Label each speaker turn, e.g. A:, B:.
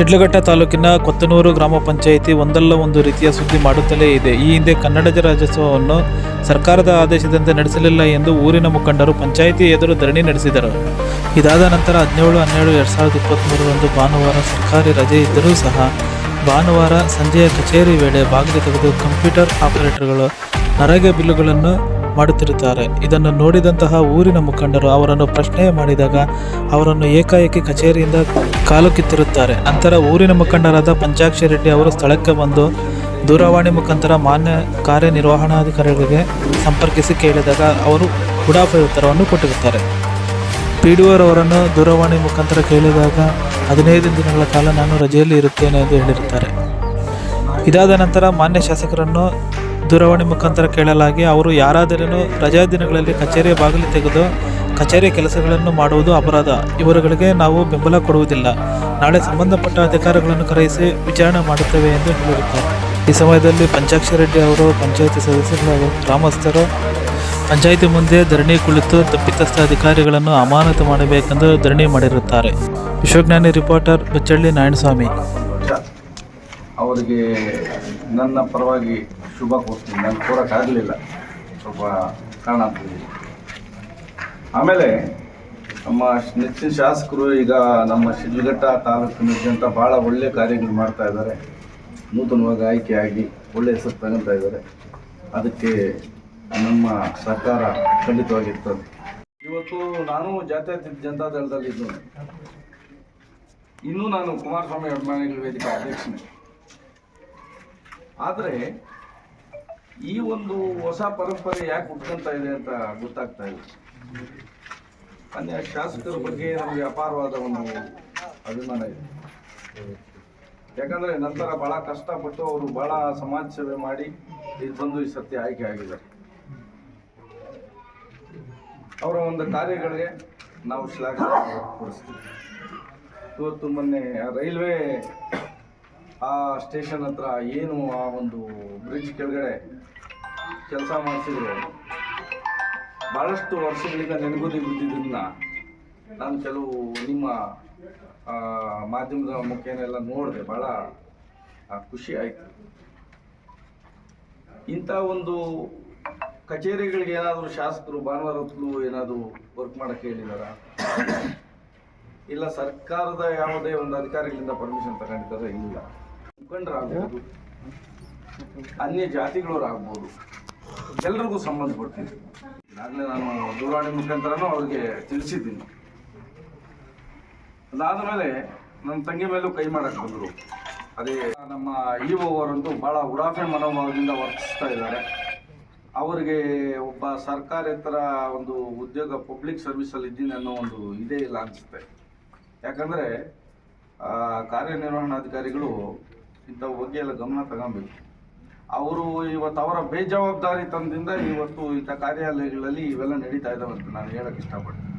A: ಶಿಡ್ಲಘಟ್ಟ ತಾಲೂಕಿನ ಕೊತ್ತನೂರು ಗ್ರಾಮ ಪಂಚಾಯಿತಿ ಒಂದಲ್ಲ ಒಂದು ರೀತಿಯ ಸುದ್ದಿ ಮಾಡುತ್ತಲೇ ಇದೆ. ಈ ಹಿಂದೆ ಕನ್ನಡ ರಾಜ್ಯೋತ್ಸವವನ್ನು ಸರ್ಕಾರದ ಆದೇಶದಂತೆ ನಡೆಸಲಿಲ್ಲ ಎಂದು ಊರಿನ ಮುಖಂಡರು ಪಂಚಾಯಿತಿ ಎದುರು ಧರಣಿ ನಡೆಸಿದರು. ಇದಾದ ನಂತರ ಹದಿನೇಳು, ಹನ್ನೆರಡು, ಎರಡು ಸಾವಿರದ ಇಪ್ಪತ್ತ್ಮೂರರಂದು ಭಾನುವಾರ ಸರ್ಕಾರಿ ರಜೆ ಇದ್ದರೂ ಸಹ ಭಾನುವಾರ ಸಂಜೆಯ ಕಚೇರಿ ವೇಳೆ ಬಾಗಿಲು ತೆಗೆದು ಕಂಪ್ಯೂಟರ್ ಆಪರೇಟರ್ಗಳು ನರೇಗಾ ಬಿಲ್ಲುಗಳನ್ನು ಮಾಡುತ್ತಿರುತ್ತಾರೆ. ಇದನ್ನು ನೋಡಿದಂತಹ ಊರಿನ ಮುಖಂಡರು ಅವರನ್ನು ಪ್ರಶ್ನೆ ಮಾಡಿದಾಗ ಅವರನ್ನು ಏಕಾಏಕಿ ಕಚೇರಿಯಿಂದ ಕಾಲು ಕಿತ್ತಿರುತ್ತಾರೆ. ನಂತರ ಊರಿನ ಮುಖಂಡರಾದ ಪಂಚಾಕ್ಷಿ ರೆಡ್ಡಿ ಅವರು ಸ್ಥಳಕ್ಕೆ ಬಂದು ದೂರವಾಣಿ ಮುಖಾಂತರ ಮಾನ್ಯ ಕಾರ್ಯನಿರ್ವಹಣಾಧಿಕಾರಿಗಳಿಗೆ ಸಂಪರ್ಕಿಸಿ ಕೇಳಿದಾಗ ಅವರು ಉಡಾಫೆ ಉತ್ತರವನ್ನು ಕೊಟ್ಟಿರುತ್ತಾರೆ. ಪಿ ಡಿ ಅವರನ್ನು ದೂರವಾಣಿ ಮುಖಾಂತರ ಕೇಳಿದಾಗ ಹದಿನೈದು ದಿನಗಳ ಕಾಲ ನಾನು ರಜೆಯಲ್ಲಿ ಇರುತ್ತೇನೆ ಎಂದು ಹೇಳಿರುತ್ತಾರೆ. ಇದಾದ ನಂತರ ಮಾನ್ಯ ಶಾಸಕರನ್ನು ದೂರವಾಣಿ ಮುಖಾಂತರ ಕೇಳಲಾಗಿ ಅವರು ಯಾರಾದರೂ ರಜಾ ದಿನಗಳಲ್ಲಿ ಕಚೇರಿಯ ಬಾಗಿಲು ತೆಗೆದು ಕಚೇರಿ ಕೆಲಸಗಳನ್ನು ಮಾಡುವುದು ಅಪರಾಧ. ಇವರುಗಳಿಗೆ ನಾವು ಬೆಂಬಲ ಕೊಡುವುದಿಲ್ಲ. ನಾಳೆ ಸಂಬಂಧಪಟ್ಟ ಅಧಿಕಾರಿಗಳನ್ನು ಕರೆಯಿಸಿ ವಿಚಾರಣೆ ಮಾಡುತ್ತೇವೆ ಎಂದು ಹೇಳಿರುತ್ತಾರೆ. ಈ ಸಮಯದಲ್ಲಿ ರೆಡ್ಡಿ ಅವರು, ಪಂಚಾಯಿತಿ ಸದಸ್ಯರು ಹಾಗೂ ಗ್ರಾಮಸ್ಥರು ಪಂಚಾಯಿತಿ ಮುಂದೆ ಧರಣಿ ಕುಳಿತು ತಪ್ಪಿತಸ್ಥ ಅಧಿಕಾರಿಗಳನ್ನು ಅಮಾನತು ಮಾಡಬೇಕೆಂದು ಧರಣಿ ಮಾಡಿರುತ್ತಾರೆ. ವಿಶ್ವಜ್ಞಾನಿ ರಿಪೋರ್ಟರ್ ಬಚ್ಚಳ್ಳಿ ನಾರಾಯಣಸ್ವಾಮಿ.
B: ಅವರಿಗೆ ನನ್ನ ಪರವಾಗಿ ಶುಭ ಕೊಡ್ತೀನಿ ನಾನು ಕೋರಕ್ಕಾಗಲಿಲ್ಲ ಸ್ವಲ್ಪ ಕಾರಣಾಂತರದಲ್ಲಿ ಆಮೇಲೆ ನಮ್ಮ ನೆಚ್ಚಿನ ಶಾಸಕರು ಈಗ ನಮ್ಮ ಶಿಡ್ಲಘಟ್ಟ ತಾಲೂಕಿನಾದ್ಯಂತ ಭಾಳ ಒಳ್ಳೆ ಕಾರ್ಯಗಳು ಮಾಡ್ತಾ ಇದ್ದಾರೆ. ನೂತನವಾಗಿ ಆಯ್ಕೆಯಾಗಿ ಒಳ್ಳೆಯ ಹೆಸರು ತಗೊಳ್ತಾ ಇದ್ದಾರೆ. ಅದಕ್ಕೆ ನಮ್ಮ ಸರ್ಕಾರ ಖಂಡಿತವಾಗಿರ್ತದೆ. ಇವತ್ತು ನಾನು ಜಾತ್ಯತೀತ ಜನತಾ ದಳದಲ್ಲಿದ್ದು ಇನ್ನೂ ನಾನು ಕುಮಾರಸ್ವಾಮಿ ಅಭಿಮಾನಿಗಳ ವೇದಿಕೆ ಅಧ್ಯಕ್ಷನೇ. ಆದರೆ ಈ ಒಂದು ಹೊಸ ಪರಂಪರೆ ಯಾಕೆ ಹುಟ್ಕೊಂತ ಇದೆ ಅಂತ ಗೊತ್ತಾಗ್ತಾ ಇದೆ ಅನ್ಯ ಶಾಸಕರ ಬಗ್ಗೆ ನಮಗೆ ಅಪಾರವಾದ ಒಂದು ಅಭಿಮಾನ ಇದೆ. ಯಾಕಂದ್ರೆ ನಂತರ ಬಹಳ ಕಷ್ಟಪಟ್ಟು ಅವರು ಬಹಳ ಸಮಾಜ ಸೇವೆ ಮಾಡಿ ಇಲ್ಲಿ ಬಂದು ಈ ಸತ್ಯ ಆಯ್ಕೆ ಆಗಿದ್ದಾರೆ. ಅವರ ಒಂದು ಕಾರ್ಯಗಳಿಗೆ ನಾವು ಶ್ಲಾಘನೆ ಕೊಡಿಸ್ತೀವಿ. ಇವತ್ತು ಮೊನ್ನೆ ರೈಲ್ವೆ ಆ ಸ್ಟೇಷನ್ ಹತ್ರ ಏನು ಆ ಒಂದು ಬ್ರಿಡ್ಜ್ ಕೆಳಗಡೆ ಕೆಲಸ ಮಾಡಿಸಿದ್ರು. ಭಾಳಷ್ಟು ವರ್ಷಗಳಿಂದ ನೆನಗುದಿ ಬಿದ್ದಿದ್ದನ್ನ ನಾನು ಕೆಲವು ನಿಮ್ಮ ಮಾಧ್ಯಮದ ಮುಖೇನೆಲ್ಲ ನೋಡಿದೆ. ಭಾಳ ಖುಷಿ ಆಯಿತು. ಇಂಥ ಒಂದು ಕಚೇರಿಗಳಿಗೆ ಏನಾದರೂ ಶಾಸಕರು, ಭಾನುವಾರ ಹೊತ್ತು ಏನಾದರೂ ವರ್ಕ್ ಮಾಡಕ್ಕೆ ಹೇಳಿದಾರ? ಇಲ್ಲ ಸರ್ಕಾರದ ಯಾವುದೇ ಒಂದು ಅಧಿಕಾರಿಗಳಿಂದ ಪರ್ಮಿಷನ್ ತಗೊಂಡಿದ್ದಾರೆ? ಇಲ್ಲ. ಮುಖಂಡರಾಗ್ಬೋದು, ಅನ್ಯ ಜಾತಿಗಳವರಾಗ್ಬೋದು, ಎಲ್ರಿಗೂ ಸಂಬಂಧಪಡ್ತೀನಿ ಈಗಾಗಲೇ ನಾನು ದೂರವಾಣಿ ಮುಖಾಂತರನೂ ಅವ್ರಿಗೆ ತಿಳಿಸಿದ್ದೀನಿ. ಅದಾದಮೇಲೆ ನನ್ನ ತಂಗಿ ಮೇಲೂ ಕೈ ಮಾಡಕ್ಕೆ ಬಂದರು. ಅದೇ ನಮ್ಮ ಇ ಅವರಂತೂ ಭಾಳ ಉಡಾಫೆ ಮನೋಭಾವದಿಂದ ವರ್ತಿಸ್ತಾ ಇದ್ದಾರೆ. ಅವರಿಗೆ ಒಬ್ಬ ಸರ್ಕಾರೇತರ ಒಂದು ಉದ್ಯೋಗ ಪಬ್ಲಿಕ್ ಸರ್ವಿಸಲ್ಲಿ ಇದ್ದೀನಿ ಅನ್ನೋ ಒಂದು ಇದೇ ಇಲ್ಲ ಅನಿಸುತ್ತೆ. ಯಾಕಂದರೆ ಕಾರ್ಯನಿರ್ವಹಣಾಧಿಕಾರಿಗಳು ಇಂಥ ಬಗ್ಗೆ ಎಲ್ಲ ಗಮನ ತಗೊಬೇಕು. ಅವರು ಇವತ್ತು ಅವರ ಬೇಜವಾಬ್ದಾರಿತನದಿಂದ ಇವತ್ತು ಇಂಥ ಕಾರ್ಯಾಲಯಗಳಲ್ಲಿ ಇವೆಲ್ಲ ನಡೀತಾ ಇದ್ದಾವೆ ಅಂತ ನಾನು ಹೇಳಕ್ಕೆ ಇಷ್ಟಪಡ್ತೀನಿ.